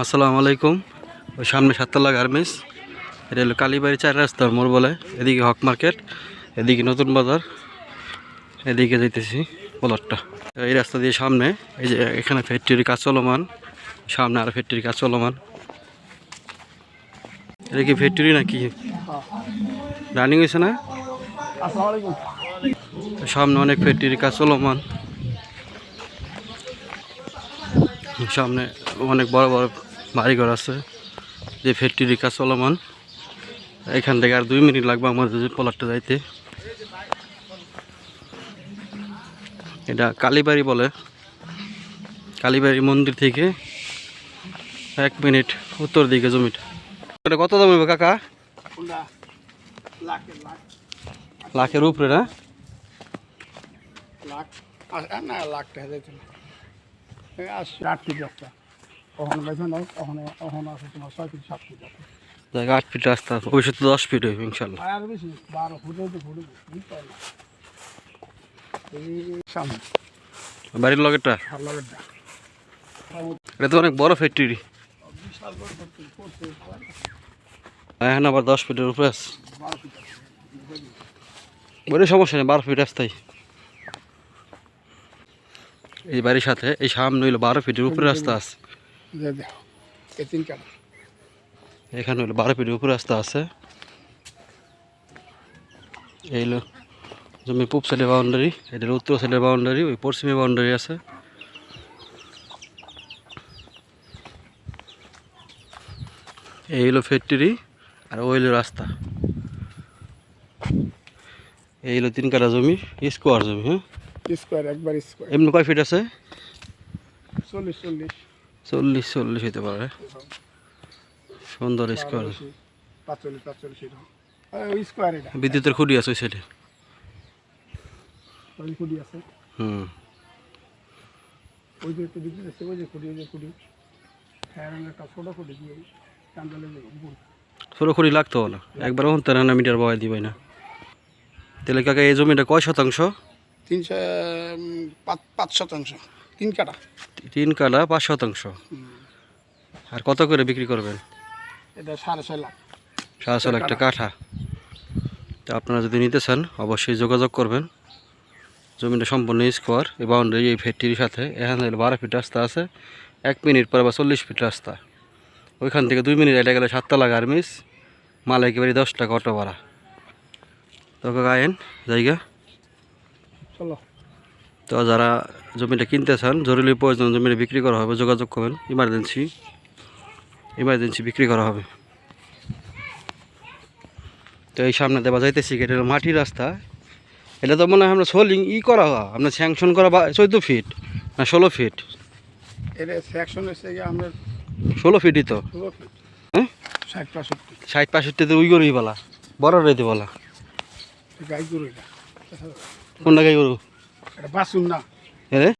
আসসালামু আলাইকুম। ওই সামনে সাততলা গার্মেন্টস। এটা হলো কালীবাড়ি চার রাস্তার মোড় বলে। এদিকে হক মার্কেট, এদিকে নতুন বাজার, এদিকে যাইতেছি বলারটা এই রাস্তা দিয়ে সামনে, এই যে এখানে ফ্যাক্টরির কাজ চলমান, সামনে আর ফ্যাক্টরির কাজ চলমান। এটা কি ফ্যাক্টরি নাকি? রানিং হয়েছে না? সামনে অনেক ফ্যাক্টরির কাজ চলমান। সামনে অনেক বড় বড় বাড়িঘর আছে, যে ফ্যাক্টরির কাজ চলমান। এখান থেকে আর দুই মিনিট লাগবে আমাদের যে পলারটা যাইতে। এটা কালীবাড়ি বলে। কালীবাড়ি মন্দির থেকে এক মিনিট উত্তর দিকে জমিটা। এটা কত দাম হবে কাকা? লাখের লাখ লাখের উপরে না? লাখ না, লাখ টাকা ওখানে বেছে নাই ওখানে ওখানে আছে তোমার ছয় ফিট সাত ফিট আছে। জায়গা আট ফিট রাস্তা দশ ফিট ইনশাল্লাহ। আর বেশি বারো ফুট হইতে ফুট বুঝতে পারলাম এই সামনে। বাড়ির লগেরটা? এটা তো অনেক বড় ফ্যাক্টরি এখন আবার দশ ফিটের উপরে আছে। সমস্যা নেই বারো ফিট রাস্তায়। এই বাড়ির সাথে এই সামনে হইল বারো ফিটের উপরে রাস্তা আছে। কাটা। এখানে হইল বারো ফিটের উপরে রাস্তা আছে। এই হলো জমি পূব সাইডের বাউন্ডারি এটা হলো উত্তর সাইডের বাউন্ডারি ওই পশ্চিমে বাউন্ডারি আছে। এই হলো ফ্যাক্টরি আর ওই হলো রাস্তা। এই হলো তিন কাঠা জমি স্কোয়ার জমি হ্যাঁ? স্কোয়ার একবার স্কোয়ার। এমনি কয় ফিট আছে? চল্লিশ চল্লিশ। চল্লিশ চল্লিশ হইতে পারে। সুন্দর স্কোয়ার বিদ্যুতের খুঁটি আছে ওই সাইডে হুম। ওই যে একটু বিদ্যুৎ আছে ওই যে কুড়ি ওই যে কুড়ি হ্যাঁ খুঁটি লাগতো বলো একবার হন তারা না মিটার বয় দিবে না। তাহলে কাকা এই জমিটা কয় শতাংশ? তিনশো পাঁচ শতাংশ। তিন কাটা তিন কালা পাঁচ শতাংশ। আর কত করে বিক্রি করবেন? এটা সাড়ে ছয় লাখ। সাড়ে ছয় লাখ টাকা কাঠা। তো আপনারা যদি নিতে চান অবশ্যই যোগাযোগ করবেন। জমিটা সম্পূর্ণ স্কোয়ার এই বাউন্ডারি এই ফ্যাক্টরির সাথে। এখান থেকে বারো ফিট রাস্তা আছে এক মিনিট পরে বা চল্লিশ ফিট রাস্তা। ওইখান থেকে দুই মিনিট এটা গেলে সাততলা গার্মিস মাল একেবারে দশ টাকা অটো ভাড়া। তোকে গায়েন জায়গা? চলো। তো যারা জমিটা কিনতে চান জরুরি প্রয়োজন জমিটা বিক্রি করা হবে যোগাযোগ করবেন ইমার্জেন্সি ইমার্জেন্সি বিক্রি করা হবে। তো এই সামনে দেওয়া যাইতেছি এটা হলো মাটির রাস্তা। এটা তো মনে হয় আমরা সোলিং ই করা হয় আপনার স্যাংশন করা বা চোদ্দ ফিট না ষোলো ফিট এটা আমরা ষোলো ফিটই তো। হ্যাঁ? ষাট পাঁষট্টি ষাট পাঁষট্টিতে উই গরুই বলা বড় রেতে বলা গাই গরু কোনটা গাই গরু? এটা বাসুন না। 예? 네?